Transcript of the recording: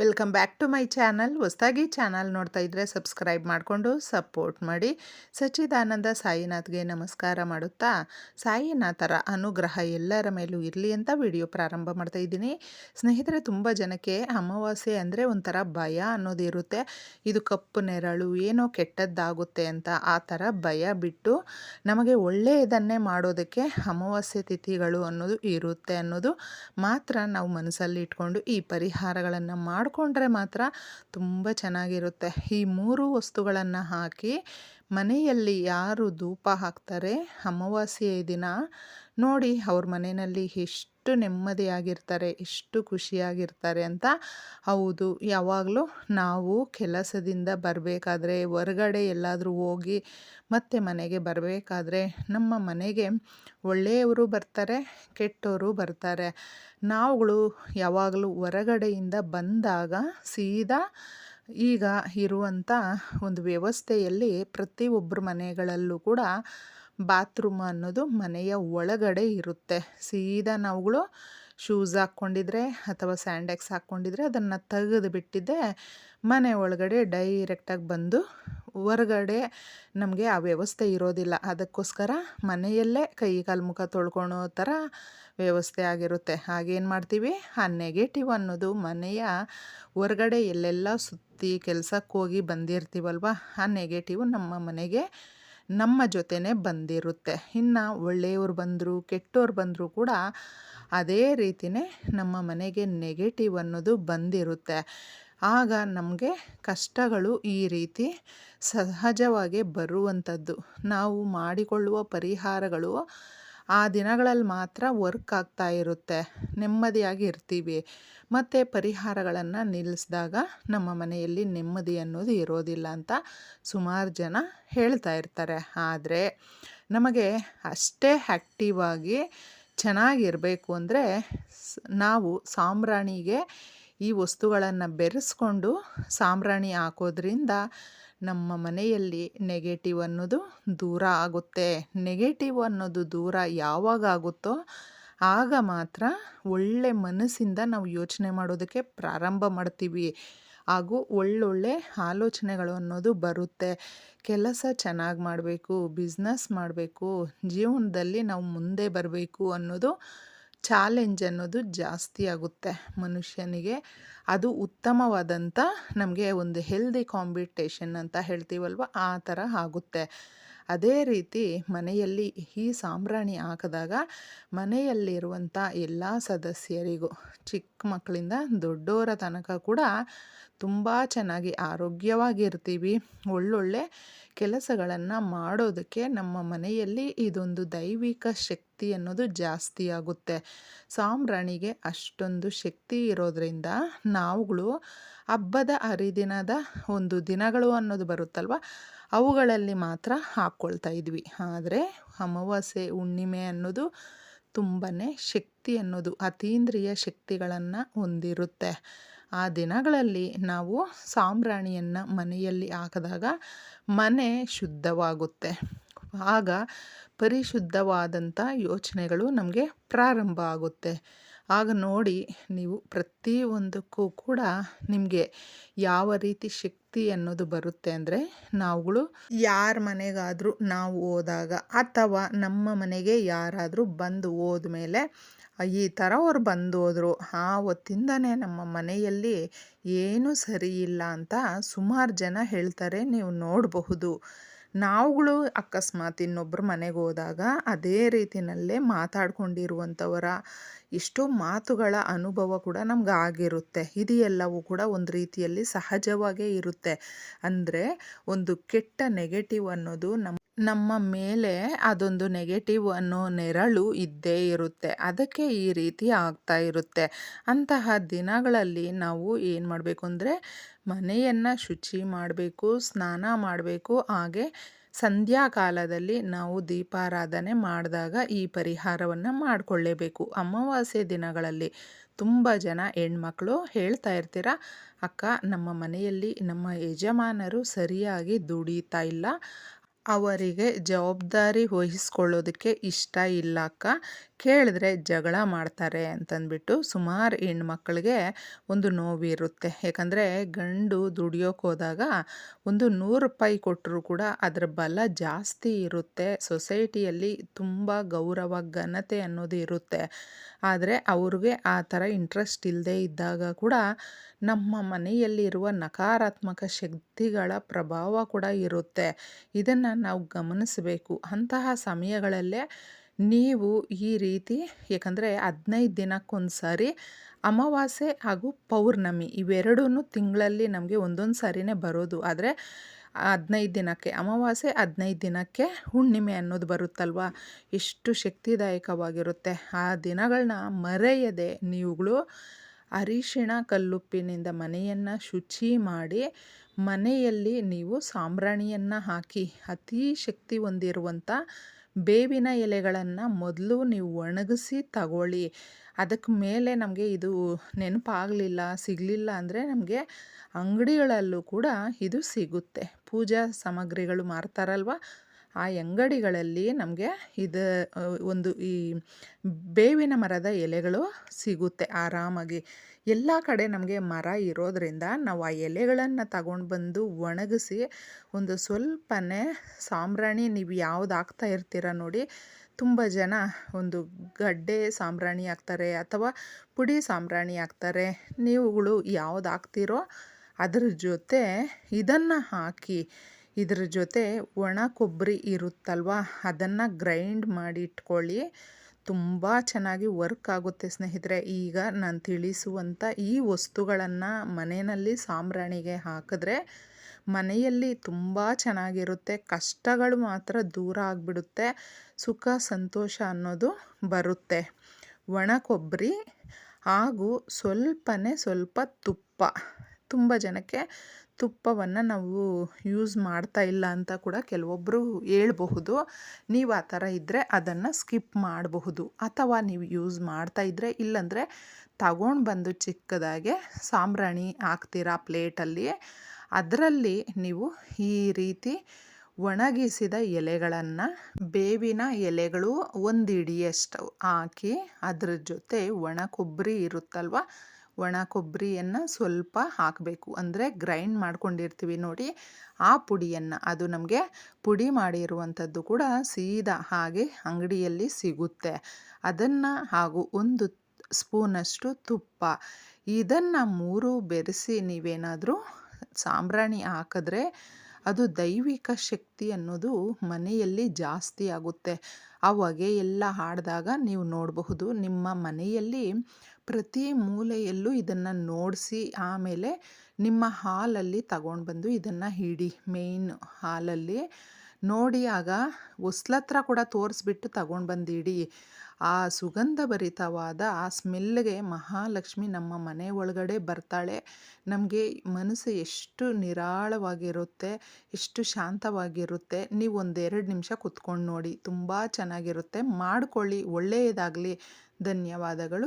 Welcome back to my channel. ಹೊಸದಾಗಿ channel ನೋಡ್ತಾ ಇದ್ದರೆ ಸಬ್ಸ್ಕ್ರೈಬ್ ಮಾಡಿಕೊಂಡು ಸಪೋರ್ಟ್ ಮಾಡಿ. ಸಚ್ಚಿದಾನಂದ ಸಾಯಿನಾಥ್ಗೆ ನಮಸ್ಕಾರ ಮಾಡುತ್ತಾ, ಸಾಯಿನಾಥರ ಅನುಗ್ರಹ ಎಲ್ಲರ ಮೇಲೂ ಇರಲಿ ಅಂತ ವಿಡಿಯೋ ಪ್ರಾರಂಭ ಮಾಡ್ತಾ ಇದ್ದೀನಿ. ಸ್ನೇಹಿತರೆ, ತುಂಬ ಜನಕ್ಕೆ ಅಮಾವಾಸ್ಯೆ ಅಂದರೆ ಒಂಥರ ಭಯ ಅನ್ನೋದು ಇರುತ್ತೆ. ಇದು ಕಪ್ಪು ನೆರಳು, ಏನೋ ಕೆಟ್ಟದ್ದಾಗುತ್ತೆ ಅಂತ ಆ ಥರ ಭಯ ಬಿಟ್ಟು ನಮಗೆ ಒಳ್ಳೆಯದನ್ನೇ ಮಾಡೋದಕ್ಕೆ ಅಮಾವಾಸ್ಯೆ ತಿಥಿಗಳು ಅನ್ನೋದು ಇರುತ್ತೆ ಅನ್ನೋದು ಮಾತ್ರ ನಾವು ಮನಸ್ಸಲ್ಲಿ ಇಟ್ಕೊಂಡು ಈ ಪರಿಹಾರಗಳನ್ನು ಮಾಡಿ ಮಾಡಿಕೊಂಡ್ರೆ ಮಾತ್ರ ತುಂಬ ಚೆನ್ನಾಗಿರುತ್ತೆ. ಈ ಮೂರು ವಸ್ತುಗಳನ್ನು ಹಾಕಿ ಮನೆಯಲ್ಲಿ ಯಾರು ಧೂಪ ಹಾಕ್ತಾರೆ ಅಮಾವಾಸ್ಯೆ ದಿನ ನೋಡಿ ಅವ್ರ ಮನೆಯಲ್ಲಿ ಎಷ್ಟು ನೆಮ್ಮದಿಯಾಗಿರ್ತಾರೆ, ಎಷ್ಟು ಖುಷಿಯಾಗಿರ್ತಾರೆ ಅಂತ. ಹೌದು, ಯಾವಾಗಲೂ ನಾವು ಕೆಲಸದಿಂದ ಬರಬೇಕಾದ್ರೆ ಹೊರಗಡೆ ಎಲ್ಲಾದರೂ ಹೋಗಿ ಮತ್ತೆ ಮನೆಗೆ ಬರಬೇಕಾದ್ರೆ ನಮ್ಮ ಮನೆಗೆ ಒಳ್ಳೆಯವರು ಬರ್ತಾರೆ ಕೆಟ್ಟವರು ಬರ್ತಾರೆ. ನಾವುಗಳು ಯಾವಾಗಲೂ ಹೊರಗಡೆಯಿಂದ ಬಂದಾಗ ಸೀದಾ ಈಗ ಇರುವಂಥ ಒಂದು ವ್ಯವಸ್ಥೆಯಲ್ಲಿ ಪ್ರತಿಯೊಬ್ಬರ ಮನೆಗಳಲ್ಲೂ ಕೂಡ ಬಾತ್ರೂಮ್ ಅನ್ನೋದು ಮನೆಯ ಒಳಗಡೆ ಇರುತ್ತೆ. ಸೀದಾ ನಾವುಗಳು ಶೂಸ್ ಹಾಕ್ಕೊಂಡಿದ್ರೆ ಅಥವಾ ಸ್ಯಾಂಡೆಕ್ಸ್ ಹಾಕ್ಕೊಂಡಿದ್ರೆ ಅದನ್ನು ತೆಗೆದು ಬಿಟ್ಟಿದ್ದೆ ಮನೆ ಒಳಗಡೆ ಡೈರೆಕ್ಟಾಗಿ ಬಂದು ಹೊರಗಡೆ ನಮಗೆ ಆ ವ್ಯವಸ್ಥೆ ಇರೋದಿಲ್ಲ. ಅದಕ್ಕೋಸ್ಕರ ಮನೆಯಲ್ಲೇ ಕೈ ಕಾಲು ಮುಖ ತೊಳ್ಕೊಳೋ ಥರ ವ್ಯವಸ್ಥೆ ಆಗಿರುತ್ತೆ. ಹಾಗೇನು ಮಾಡ್ತೀವಿ? ಆ ನೆಗೆಟಿವ್ ಅನ್ನೋದು ಮನೆಯ ಹೊರಗಡೆ ಎಲ್ಲೆಲ್ಲ ಸುತ್ತಿ ಕೆಲಸಕ್ಕೆ ಹೋಗಿ ಬಂದಿರ್ತೀವಲ್ವ? ಆ ನೆಗೆಟಿವ್ ನಮ್ಮ ಮನೆಗೆ ನಮ್ಮ ಜೊತೆನೇ ಬಂದಿರುತ್ತೆ. ಇನ್ನು ಒಳ್ಳೆಯವ್ರು ಬಂದರು ಕೆಟ್ಟವ್ರು ಬಂದರೂ ಕೂಡ ಅದೇ ರೀತಿಯೇ ನಮ್ಮ ಮನೆಗೆ ನೆಗೆಟಿವ್ ಅನ್ನೋದು ಬಂದಿರುತ್ತೆ. ಆಗ ನಮಗೆ ಕಷ್ಟಗಳು ಈ ರೀತಿ ಸಹಜವಾಗಿ ಬರುವಂಥದ್ದು. ನಾವು ಮಾಡಿಕೊಳ್ಳುವ ಪರಿಹಾರಗಳು ಆ ದಿನಗಳಲ್ಲಿ ಮಾತ್ರ ವರ್ಕ್ ಆಗ್ತಾ ಇರುತ್ತೆ. ನೆಮ್ಮದಿಯಾಗಿ ಇರ್ತೀವಿ. ಮತ್ತು ಪರಿಹಾರಗಳನ್ನು ನಿಲ್ಲಿಸಿದಾಗ ನಮ್ಮ ಮನೆಯಲ್ಲಿ ನೆಮ್ಮದಿ ಅನ್ನೋದು ಇರೋದಿಲ್ಲ ಅಂತ ಸುಮಾರು ಜನ ಹೇಳ್ತಾ ಇರ್ತಾರೆ. ಆದರೆ ನಮಗೆ ಅಷ್ಟೇ ಆ್ಯಕ್ಟಿವ್ ಆಗಿ ಚೆನ್ನಾಗಿರಬೇಕು ಅಂದರೆ ನಾವು ಸಾಂಬ್ರಾಣಿಗೆ ಈ ವಸ್ತುಗಳನ್ನು ಬೆರೆಸ್ಕೊಂಡು ಸಾಂಬ್ರಾಣಿ ಹಾಕೋದ್ರಿಂದ ನಮ್ಮ ಮನೆಯಲ್ಲಿ ನೆಗೆಟಿವ್ ಅನ್ನೋದು ದೂರ ಆಗುತ್ತೆ. ನೆಗೆಟಿವ್ ಅನ್ನೋದು ದೂರ ಯಾವಾಗ ಆಗುತ್ತೋ ಆಗ ಮಾತ್ರ ಒಳ್ಳೆ ಮನಸ್ಸಿಂದ ನಾವು ಯೋಚನೆ ಮಾಡೋದಕ್ಕೆ ಪ್ರಾರಂಭ ಮಾಡ್ತೀವಿ. ಹಾಗೂ ಒಳ್ಳೊಳ್ಳೆ ಆಲೋಚನೆಗಳು ಅನ್ನೋದು ಬರುತ್ತೆ. ಕೆಲಸ ಚೆನ್ನಾಗಿ ಮಾಡಬೇಕು ಬಿಸ್ನೆಸ್ ಮಾಡಬೇಕು, ಜೀವನದಲ್ಲಿ ನಾವು ಮುಂದೆ ಬರಬೇಕು ಅನ್ನೋದು ಚಾಲೆಂಜ್ ಅನ್ನೋದು ಜಾಸ್ತಿ ಆಗುತ್ತೆ ಮನುಷ್ಯನಿಗೆ. ಅದು ಉತ್ತಮವಾದಂಥ ನಮಗೆ ಒಂದು ಹೆಲ್ದಿ ಕಾಂಪಿಟೇಷನ್ ಅಂತ ಹೇಳ್ತೀವಲ್ವ? ಆ ಥರ ಆಗುತ್ತೆ. ಅದೇ ರೀತಿ ಮನೆಯಲ್ಲಿ ಈ ಸಾಂಬ್ರಾಣಿ ಹಾಕಿದಾಗ ಮನೆಯಲ್ಲಿರುವಂಥ ಎಲ್ಲ ಸದಸ್ಯರಿಗೂ ಚಿಕ್ಕ ಮಕ್ಕಳಿಂದ ದೊಡ್ಡವರ ತನಕ ಕೂಡ ತುಂಬ ಚೆನ್ನಾಗಿ ಆರೋಗ್ಯವಾಗಿರ್ತೀವಿ. ಒಳ್ಳೊಳ್ಳೆ ಕೆಲಸಗಳನ್ನು ಮಾಡೋದಕ್ಕೆ ನಮ್ಮ ಮನೆಯಲ್ಲಿ ಇದೊಂದು ದೈವಿಕ ಶಕ್ತಿ ಅನ್ನೋದು ಜಾಸ್ತಿ ಆಗುತ್ತೆ. ಸಾಮ್ರಾಣಿಗೆ ಅಷ್ಟೊಂದು ಶಕ್ತಿ ಇರೋದರಿಂದ ನಾವುಗಳು ಹಬ್ಬದ ಹರಿದಿನದ ಒಂದು ದಿನಗಳು ಅನ್ನೋದು ಬರುತ್ತಲ್ವ, ಅವುಗಳಲ್ಲಿ ಮಾತ್ರ ಹಾಕ್ಕೊಳ್ತಾ ಇದ್ವಿ. ಆದರೆ ಅಮಾವಾಸ್ಯೆ ಹುಣ್ಣಿಮೆ ಅನ್ನೋದು ತುಂಬಾ ಶಕ್ತಿ ಅನ್ನೋದು ಅತೀಂದ್ರಿಯ ಶಕ್ತಿಗಳನ್ನು ಹೊಂದಿರುತ್ತೆ. ಆ ದಿನಗಳಲ್ಲಿ ನಾವು ಸಾಂಬ್ರಾಣಿಯನ್ನು ಮನೆಯಲ್ಲಿ ಹಾಕಿದಾಗ ಮನೆ ಶುದ್ಧವಾಗುತ್ತೆ. ಆಗ ಪರಿಶುದ್ಧವಾದಂಥ ಯೋಚನೆಗಳು ನಮಗೆ ಪ್ರಾರಂಭ ಆಗುತ್ತೆ. ಆಗ ನೋಡಿ ನೀವು ಪ್ರತಿಯೊಂದಕ್ಕೂ ಕೂಡ ನಿಮಗೆ ಯಾವ ರೀತಿ ಶಕ್ತಿ ಅನ್ನೋದು ಬರುತ್ತೆ ಅಂದರೆ ನಾವುಗಳು ಯಾರ ಮನೆಗಾದರೂ ನಾವು ಹೋದಾಗ ಅಥವಾ ನಮ್ಮ ಮನೆಗೆ ಯಾರಾದರೂ ಬಂದು ಹೋದ್ಮೇಲೆ ಈ ಥರ ಅವ್ರು ಬಂದು ಹೋದರು ಆ ಹೊತ್ತಿಂದನೇ ನಮ್ಮ ಮನೆಯಲ್ಲಿ ಏನೂ ಸರಿ ಇಲ್ಲ ಅಂತ ಸುಮಾರು ಜನ ಹೇಳ್ತಾರೆ, ನೀವು ನೋಡಬಹುದು. ನಾವುಗಳು ಅಕಸ್ಮಾತ್ ಇನ್ನೊಬ್ಬರು ಮನೆಗೆ ಹೋದಾಗ ಅದೇ ರೀತಿಯಲ್ಲೇ ಮಾತಾಡ್ಕೊಂಡಿರುವಂಥವರ. ಎಷ್ಟೋ ಮಾತುಗಳ ಅನುಭವ ಕೂಡ ನಮ್ಗೆ ಆಗಿರುತ್ತೆ. ಇದು ಎಲ್ಲವೂ ಕೂಡ ಒಂದು ರೀತಿಯಲ್ಲಿ ಸಹಜವಾಗೇ ಇರುತ್ತೆ. ಅಂದರೆ ಒಂದು ಕೆಟ್ಟ ನೆಗೆಟಿವ್ ಅನ್ನೋದು ನಮ್ಮ ನಮ್ಮ ಮೇಲೆ ಅದೊಂದು ನೆಗೆಟಿವ್ ಅನ್ನೋ ನೆರಳು ಇದ್ದೇ ಇರುತ್ತೆ. ಅದಕ್ಕೆ ಈ ರೀತಿ ಆಗ್ತಾ ಇರುತ್ತೆ. ಅಂತಹ ದಿನಗಳಲ್ಲಿ ನಾವು ಏನು ಮಾಡಬೇಕು ಅಂದರೆ ಮನೆಯನ್ನು ಶುಚಿ ಮಾಡಬೇಕು, ಸ್ನಾನ ಮಾಡಬೇಕು, ಹಾಗೆ ಸಂಧ್ಯಾ ಕಾಲದಲ್ಲಿ ನಾವು ದೀಪಾರಾಧನೆ ಮಾಡಿದಾಗ ಈ ಪರಿಹಾರವನ್ನು ಮಾಡಿಕೊಳ್ಳೇಬೇಕು. ಅಮಾವಾಸ್ಯೆ ದಿನಗಳಲ್ಲಿ ತುಂಬ ಜನ ಹೆಣ್ಮಕ್ಳು ಹೇಳ್ತಾ ಇರ್ತೀರ, ಅಕ್ಕ, ನಮ್ಮ ಮನೆಯಲ್ಲಿ ನಮ್ಮ ಯಜಮಾನರು ಸರಿಯಾಗಿ ದುಡಿತಾ ಇಲ್ಲ. ಅವರಿಗೆ ಜವಾಬ್ದಾರಿ ವಹಿಸ್ಕೊಳ್ಳೋದಕ್ಕೆ ಇಷ್ಟ ಇಲ್ಲ, ಅಕ್ಕ. ಕೇಳಿದ್ರೆ ಜಗಳ ಮಾಡ್ತಾರೆ ಅಂತಂದ್ಬಿಟ್ಟು ಸುಮಾರು ಹೆಣ್ಮಕ್ಳಿಗೆ ಒಂದು ನೋವಿರುತ್ತೆ. ಯಾಕಂದರೆ ಗಂಡು ದುಡಿಯೋಕೆ ಹೋದಾಗ ಒಂದು ನೂರು ರೂಪಾಯಿ ಕೊಟ್ಟರು ಕೂಡ ಅದರ ಬಲ ಜಾಸ್ತಿ ಇರುತ್ತೆ. ಸೊಸೈಟಿಯಲ್ಲಿ ತುಂಬ ಗೌರವ, ಘನತೆ ಅನ್ನೋದು ಇರುತ್ತೆ. ಆದರೆ ಅವ್ರಿಗೆ ಆ ಥರ ಇಂಟ್ರೆಸ್ಟ್ ಇಲ್ಲದೆ ಇದ್ದಾಗ ಕೂಡ ನಮ್ಮ ಮನೆಯಲ್ಲಿರುವ ನಕಾರಾತ್ಮಕ ಶಕ್ತಿಗಳ ಪ್ರಭಾವ ಕೂಡ ಇರುತ್ತೆ. ಇದನ್ನು ನಾವು ಗಮನಿಸಬೇಕು. ಅಂತಹ ಸಮಯಗಳಲ್ಲೇ ನೀವು ಈ ರೀತಿ, ಏಕೆಂದರೆ ಹದಿನೈದು ದಿನಕ್ಕೊಂದು ಸಾರಿ ಅಮಾವಾಸ್ಯೆ ಹಾಗೂ ಪೌರ್ಣಮಿ ಇವೆರಡೂ ತಿಂಗಳಲ್ಲಿ ನಮಗೆ ಒಂದೊಂದು ಸಾರಿನೇ ಬರೋದು. ಆದರೆ ಹದಿನೈದು ದಿನಕ್ಕೆ, ಅಮಾವಾಸ್ಯೆ ಹದಿನೈದು ದಿನಕ್ಕೆ ಹುಣ್ಣಿಮೆ ಅನ್ನೋದು ಬರುತ್ತಲ್ವ? ಎಷ್ಟು ಶಕ್ತಿದಾಯಕವಾಗಿರುತ್ತೆ. ಆ ದಿನಗಳನ್ನ ಮರೆಯದೆ ನೀವುಗಳು ಅರಿಶಿಣ ಕಲ್ಲುಪ್ಪಿನಿಂದ ಮನೆಯನ್ನು ಶುಚಿ ಮಾಡಿ, ಮನೆಯಲ್ಲಿ ನೀವು ಸಾಂಬ್ರಾಣಿಯನ್ನು ಹಾಕಿ, ಅತೀ ಶಕ್ತಿ ಹೊಂದಿರುವಂಥ ಬೇವಿನ ಎಲೆಗಳನ್ನು ಮೊದಲು ನೀವು ಒಣಗಿಸಿ ತಗೊಳ್ಳಿ. ಅದಕ್ಕೆ ಮೇಲೆ ನಮಗೆ ಇದು ನೆನಪಾಗಲಿಲ್ಲ, ಸಿಗಲಿಲ್ಲ ಅಂದರೆ ನಮಗೆ ಅಂಗಡಿಗಳಲ್ಲೂ ಕೂಡ ಇದು ಸಿಗುತ್ತೆ. ಪೂಜಾ ಸಾಮಗ್ರಿಗಳು ಮಾರ್ತಾರಲ್ವ? ಆ ಅಂಗಡಿಗಳಲ್ಲಿ ನಮಗೆ ಇದು ಒಂದು ಈ ಬೇವಿನ ಮರದ ಎಲೆಗಳು ಸಿಗುತ್ತೆ ಆರಾಮಾಗಿ. ಎಲ್ಲ ಕಡೆ ನಮಗೆ ಮರ ಇರೋದರಿಂದ ನಾವು ಆ ಎಲೆಗಳನ್ನು ತಗೊಂಡು ಬಂದು ಒಣಗಿಸಿ ಒಂದು ಸ್ವಲ್ಪನೇ ಸಾಂಬ್ರಾಣಿ ನೀವು ಯಾವ್ದು ಹಾಕ್ತಾ ಇರ್ತೀರ ನೋಡಿ, ತುಂಬ ಜನ ಒಂದು ಗಡ್ಡೆ ಸಾಂಬ್ರಾಣಿ ಹಾಕ್ತಾರೆ ಅಥವಾ ಪುಡಿ ಸಾಂಬ್ರಾಣಿ ಹಾಕ್ತಾರೆ, ನೀವುಗಳು ಯಾವ್ದು ಹಾಕ್ತೀರೋ ಅದ್ರ ಜೊತೆ ಇದನ್ನು ಹಾಕಿ ಇದ್ರ ಜೊತೆ ಒಣ ಕೊಬ್ಬರಿ ಇರುತ್ತಲ್ವ? ಅದನ್ನು ಗ್ರೈಂಡ್ ಮಾಡಿ ಇಟ್ಕೊಳ್ಳಿ ತುಂಬ ಚೆನ್ನಾಗಿ ವರ್ಕ್ ಆಗುತ್ತೆ ಸ್ನೇಹಿತರೆ. ಈಗ ನಾನು ತಿಳಿಸುವಂಥ ಈ ವಸ್ತುಗಳನ್ನು ಮನೆಯಲ್ಲಿ ಸಾಂಬ್ರಾಣಿಗೆ ಹಾಕಿದ್ರೆ ಮನೆಯಲ್ಲಿ ತುಂಬ ಚೆನ್ನಾಗಿರುತ್ತೆ. ಕಷ್ಟಗಳು ಮಾತ್ರ ದೂರ ಆಗಿಬಿಡುತ್ತೆ. ಸುಖ, ಸಂತೋಷ ಅನ್ನೋದು ಬರುತ್ತೆ. ಒಣ ಕೊಬ್ಬರಿ ಹಾಗೂ ಸ್ವಲ್ಪನೇ ಸ್ವಲ್ಪ ತುಪ್ಪ. ತುಂಬ ಜನಕ್ಕೆ ತುಪ್ಪವನ್ನು ನಾವು ಯೂಸ್ ಮಾಡ್ತಾ ಇಲ್ಲ ಅಂತ ಕೂಡ ಕೆಲವೊಬ್ಬರು ಹೇಳ್ಬಹುದು. ನೀವು ಆ ಥರ ಇದ್ದರೆ ಅದನ್ನು ಸ್ಕಿಪ್ ಮಾಡಬಹುದು. ಅಥವಾ ನೀವು ಯೂಸ್ ಮಾಡ್ತಾ ಇದ್ದರೆ ಇಲ್ಲಾಂದರೆ ತಗೊಂಡು ಬಂದು ಚಿಕ್ಕದಾಗೆ ಸಾಂಬ್ರಾಣಿ ಹಾಕ್ತೀರಾ ಪ್ಲೇಟಲ್ಲಿ. ಅದರಲ್ಲಿ ನೀವು ಈ ರೀತಿ ಒಣಗಿಸಿದ ಎಲೆಗಳನ್ನು, ಬೇವಿನ ಎಲೆಗಳು ಒಂದು ಹಿಡಿಯಷ್ಟು ಹಾಕಿ ಅದ್ರ ಜೊತೆ ಒಣ ಕೊಬ್ಬರಿ ಇರುತ್ತಲ್ವ ಒಣ ಕೊಬ್ಬರಿಯನ್ನು ಸ್ವಲ್ಪ ಹಾಕಬೇಕು. ಅಂದರೆ ಗ್ರೈಂಡ್ ಮಾಡ್ಕೊಂಡಿರ್ತೀವಿ ನೋಡಿ, ಆ ಪುಡಿಯನ್ನು. ಅದು ನಮಗೆ ಪುಡಿ ಮಾಡಿರುವಂಥದ್ದು ಕೂಡ ಸೀದಾ ಹಾಗೆ ಅಂಗಡಿಯಲ್ಲಿ ಸಿಗುತ್ತೆ. ಅದನ್ನು ಹಾಗೂ ಒಂದು ಸ್ಪೂನಷ್ಟು ತುಪ್ಪ. ಇದನ್ನು ಮೂರು ಬೆರೆಸಿ ನೀವೇನಾದರೂ ಸಾಂಬ್ರಾಣಿ ಹಾಕಿದ್ರೆ ಅದು ದೈವಿಕ ಶಕ್ತಿ ಅನ್ನೋದು ಮನೆಯಲ್ಲಿ ಜಾಸ್ತಿ ಆಗುತ್ತೆ. ಆ ಹೊಗೆ ಎಲ್ಲ ಹಾಡಿದಾಗ ನೀವು ನೋಡಬಹುದು, ನಿಮ್ಮ ಮನೆಯಲ್ಲಿ ಪ್ರತಿ ಮೂಲೆಯಲ್ಲೂ ಇದನ್ನು ನೋಡಿಸಿ ಆಮೇಲೆ ನಿಮ್ಮ ಹಾಲಲ್ಲಿ ತಗೊಂಡು ಬಂದು ಇದನ್ನು ಹಿಡಿ ಮೇಯ್ನ್ ಹಾಲಲ್ಲಿ ನೋಡಿ ಆಗ ಹೊಸ್ಲತ್ರ ಕೂಡ ತೋರಿಸ್ಬಿಟ್ಟು ತಗೊಂಡು ಬಂದು ಇಡಿ ಆ ಸುಗಂಧ ಭರಿತವಾದ ಆ ಸ್ಮೆಲ್ಗೆ ಮಹಾಲಕ್ಷ್ಮಿ ನಮ್ಮ ಮನೆ ಒಳಗಡೆ ಬರ್ತಾಳೆ. ನಮಗೆ ಮನಸ್ಸು ಎಷ್ಟು ನಿರಾಳವಾಗಿರುತ್ತೆ, ಎಷ್ಟು ಶಾಂತವಾಗಿರುತ್ತೆ. ನೀವು ಒಂದೆರಡು ನಿಮಿಷ ಕುತ್ಕೊಂಡು ನೋಡಿ, ತುಂಬ ಚೆನ್ನಾಗಿರುತ್ತೆ. ಮಾಡಿಕೊಳ್ಳಿ, ಒಳ್ಳೆಯದಾಗಲಿ. ಧನ್ಯವಾದಗಳು.